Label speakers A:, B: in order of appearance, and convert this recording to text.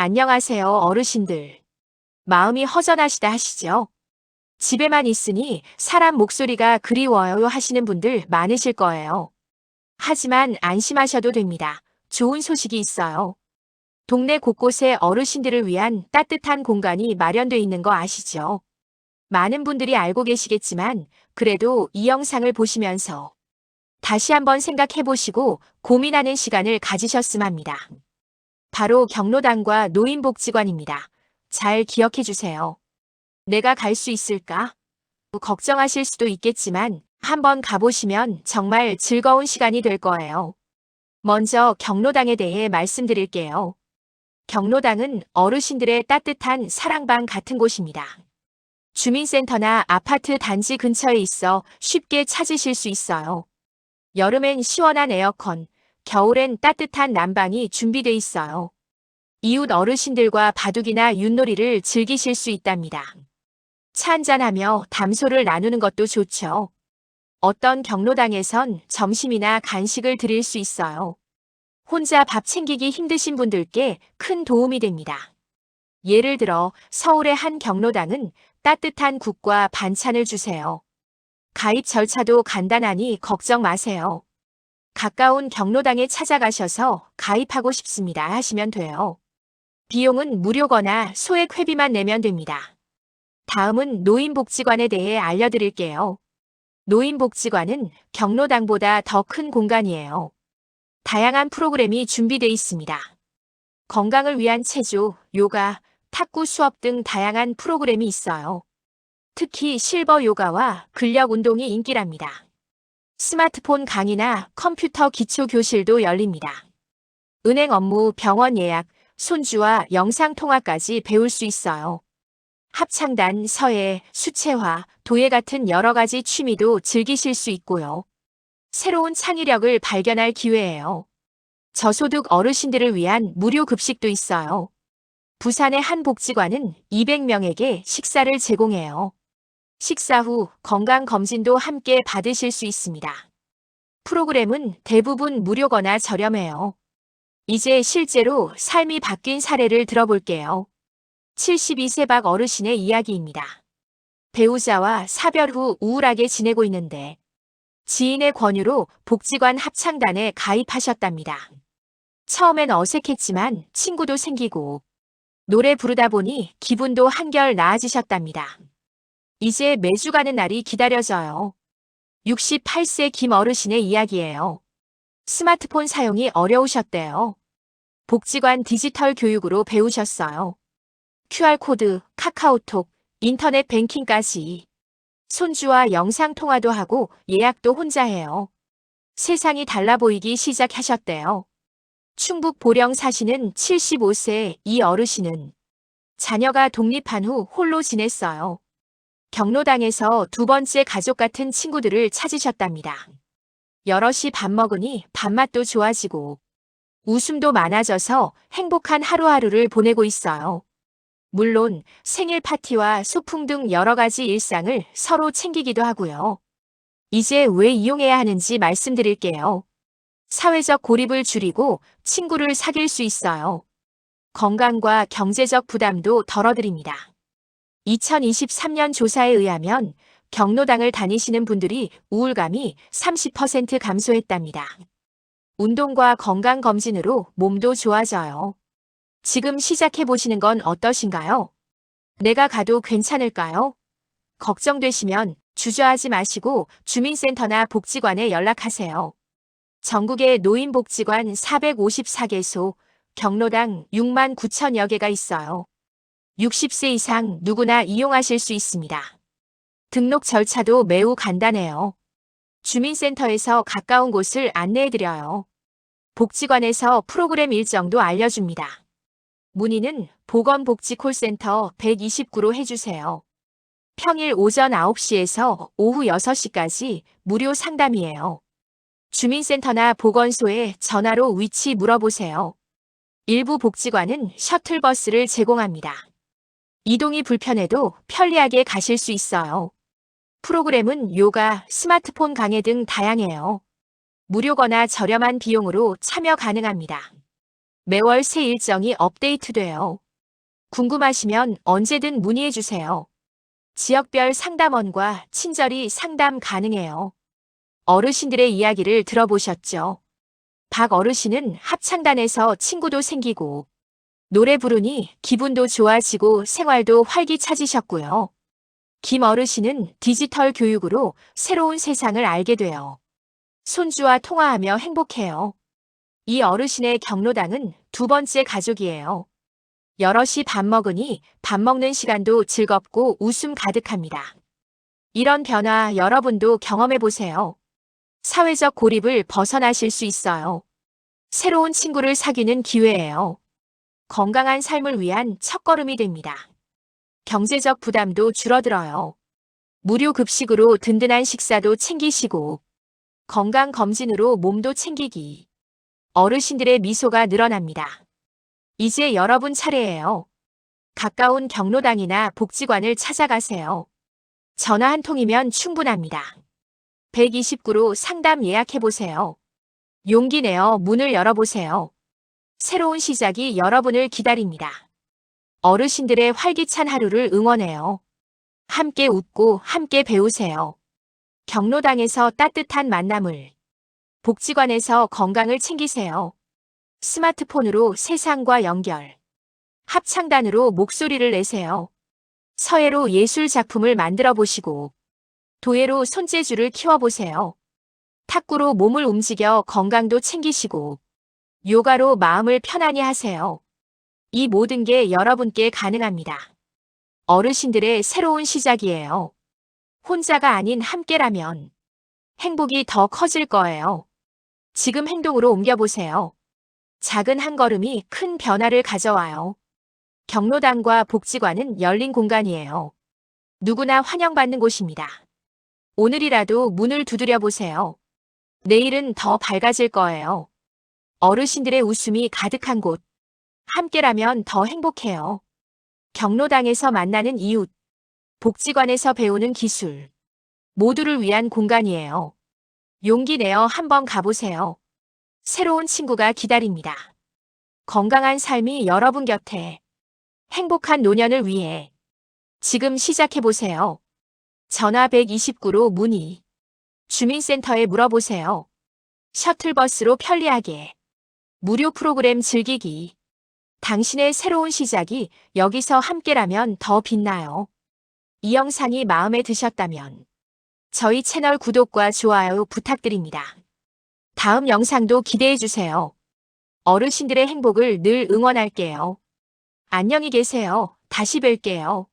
A: 안녕하세요, 어르신들. 마음이 허전하시다 하시죠? 집에만 있으니 사람 목소리가 그리워요 하시는 분들 많으실 거예요. 하지만 안심하셔도 됩니다. 좋은 소식이 있어요. 동네 곳곳에 어르신들을 위한 따뜻한 공간이 마련돼 있는 거 아시죠? 많은 분들이 알고 계시겠지만 그래도 이 영상을 보시면서 다시 한번 생각해 보시고 고민하는 시간을 가지셨음 합니다. 바로 경로당과 노인복지관입니다. 잘 기억해 주세요. 내가 갈 수 있을까? 걱정하실 수도 있겠지만 한번 가보시면 정말 즐거운 시간이 될 거예요. 먼저 경로당에 대해 말씀드릴게요. 경로당은 어르신들의 따뜻한 사랑방 같은 곳입니다. 주민센터나 아파트 단지 근처에 있어 쉽게 찾으실 수 있어요. 여름엔 시원한 에어컨, 겨울엔 따뜻한 난방이 준비돼 있어요. 이웃 어르신들과 바둑이나 윷놀이를 즐기실 수 있답니다. 차 한잔하며 담소를 나누는 것도 좋죠. 어떤 경로당에선 점심이나 간식을 드릴 수 있어요. 혼자 밥 챙기기 힘드신 분들께 큰 도움이 됩니다. 예를 들어 서울의 한 경로당은 따뜻한 국과 반찬을 주세요. 가입 절차도 간단하니 걱정 마세요. 가까운 경로당에 찾아가셔서 가입하고 싶습니다 하시면 돼요. 비용은 무료거나 소액 회비만 내면 됩니다. 다음은 노인복지관에 대해 알려드릴게요. 노인복지관은 경로당보다 더 큰 공간이에요. 다양한 프로그램이 준비되어 있습니다. 건강을 위한 체조, 요가, 탁구 수업 등 다양한 프로그램이 있어요. 특히 실버 요가와 근력 운동이 인기랍니다. 스마트폰 강의나 컴퓨터 기초 교실도 열립니다. 은행 업무, 병원 예약, 손주와 영상 통화까지 배울 수 있어요. 합창단, 서예, 수채화, 도예 같은 여러 가지 취미도 즐기실 수 있고요. 새로운 창의력을 발견할 기회예요. 저소득 어르신들을 위한 무료 급식도 있어요. 부산의 한 복지관은 200명에게 식사를 제공해요. 식사 후 건강검진도 함께 받으실 수 있습니다. 프로그램은 대부분 무료거나 저렴해요. 이제 실제로 삶이 바뀐 사례를 들어볼게요. 72세 박 어르신의 이야기입니다. 배우자와 사별 후 우울하게 지내고 있는데 지인의 권유로 복지관 합창단에 가입하셨답니다. 처음엔 어색했지만 친구도 생기고 노래 부르다 보니 기분도 한결 나아지셨답니다. 이제 매주 가는 날이 기다려져요. 68세 김 어르신의 이야기예요. 스마트폰 사용이 어려우셨대요. 복지관 디지털 교육으로 배우셨어요. QR코드, 카카오톡, 인터넷 뱅킹까지. 손주와 영상 통화도 하고 예약도 혼자 해요. 세상이 달라 보이기 시작하셨대요. 충북 보령 사시는 75세 이 어르신은 자녀가 독립한 후 홀로 지냈어요. 경로당에서 두 번째 가족 같은 친구들을 찾으셨답니다. 여럿이 밥 먹으니 밥맛도 좋아지고 웃음도 많아져서 행복한 하루하루를 보내고 있어요. 물론 생일 파티와 소풍 등 여러 가지 일상을 서로 챙기기도 하고요. 이제 왜 이용해야 하는지 말씀드릴게요. 사회적 고립을 줄이고 친구를 사귈 수 있어요. 건강과 경제적 부담도 덜어드립니다. 2023년 조사에 의하면 경로당을 다니시는 분들이 우울감이 30% 감소했답니다. 운동과 건강검진으로 몸도 좋아져요. 지금 시작해 보시는 건 어떠신가요? 내가 가도 괜찮을까요? 걱정되시면 주저하지 마시고 주민센터나 복지관에 연락하세요. 전국에 노인복지관 454개소, 경로당 6만 9천여 개가 있어요. 60세 이상 누구나 이용하실 수 있습니다. 등록 절차도 매우 간단해요. 주민센터에서 가까운 곳을 안내해드려요. 복지관에서 프로그램 일정도 알려줍니다. 문의는 보건복지콜센터 129로 해주세요. 평일 오전 9시에서 오후 6시까지 무료 상담이에요. 주민센터나 보건소에 전화로 위치 물어보세요. 일부 복지관은 셔틀버스를 제공합니다. 이동이 불편해도 편리하게 가실 수 있어요. 프로그램은 요가, 스마트폰 강의 등 다양해요. 무료거나 저렴한 비용으로 참여 가능합니다. 매월 새 일정이 업데이트돼요. 궁금하시면 언제든 문의해 주세요. 지역별 상담원과 친절히 상담 가능해요. 어르신들의 이야기를 들어보셨죠? 박 어르신은 합창단에서 친구도 생기고 노래 부르니 기분도 좋아지고 생활도 활기차지셨고요. 김 어르신은 디지털 교육으로 새로운 세상을 알게 돼요. 손주와 통화하며 행복해요. 이 어르신의 경로당은 두 번째 가족이에요. 여럿이 밥 먹으니 밥 먹는 시간도 즐겁고 웃음 가득합니다. 이런 변화 여러분도 경험해 보세요. 사회적 고립을 벗어나실 수 있어요. 새로운 친구를 사귀는 기회예요. 건강한 삶을 위한 첫걸음이 됩니다. 경제적 부담도 줄어들어요. 무료 급식으로 든든한 식사도 챙기시고 건강 검진으로 몸도 챙기기. 어르신들의 미소가 늘어납니다. 이제 여러분 차례예요. 가까운 경로당이나 복지관을 찾아가세요. 전화 한 통이면 충분합니다. 129로 상담 예약해보세요. 용기 내어 문을 열어보세요. 새로운 시작이 여러분을 기다립니다. 어르신들의 활기찬 하루를 응원해요. 함께 웃고 함께 배우세요. 경로당에서 따뜻한 만남을, 복지관에서 건강을 챙기세요. 스마트폰으로 세상과 연결, 합창단으로 목소리를 내세요. 서예로 예술 작품을 만들어 보시고, 도예로 손재주를 키워보세요. 탁구로 몸을 움직여 건강도 챙기시고, 요가로 마음을 편안히 하세요. 이 모든 게 여러분께 가능합니다. 어르신들의 새로운 시작이에요. 혼자가 아닌 함께라면 행복이 더 커질 거예요. 지금 행동으로 옮겨보세요. 작은 한 걸음이 큰 변화를 가져와요. 경로당과 복지관은 열린 공간이에요. 누구나 환영받는 곳입니다. 오늘이라도 문을 두드려 보세요. 내일은 더 밝아질 거예요. 어르신들의 웃음이 가득한 곳. 함께라면 더 행복해요. 경로당에서 만나는 이웃. 복지관에서 배우는 기술. 모두를 위한 공간이에요. 용기 내어 한번 가보세요. 새로운 친구가 기다립니다. 건강한 삶이 여러분 곁에. 행복한 노년을 위해. 지금 시작해보세요. 전화 129로 문의. 주민센터에 물어보세요. 셔틀버스로 편리하게. 무료 프로그램 즐기기. 당신의 새로운 시작이 여기서 함께라면 더 빛나요. 이 영상이 마음에 드셨다면 저희 채널 구독과 좋아요 부탁드립니다. 다음 영상도 기대해 주세요. 어르신들의 행복을 늘 응원할게요. 안녕히 계세요. 다시 뵐게요.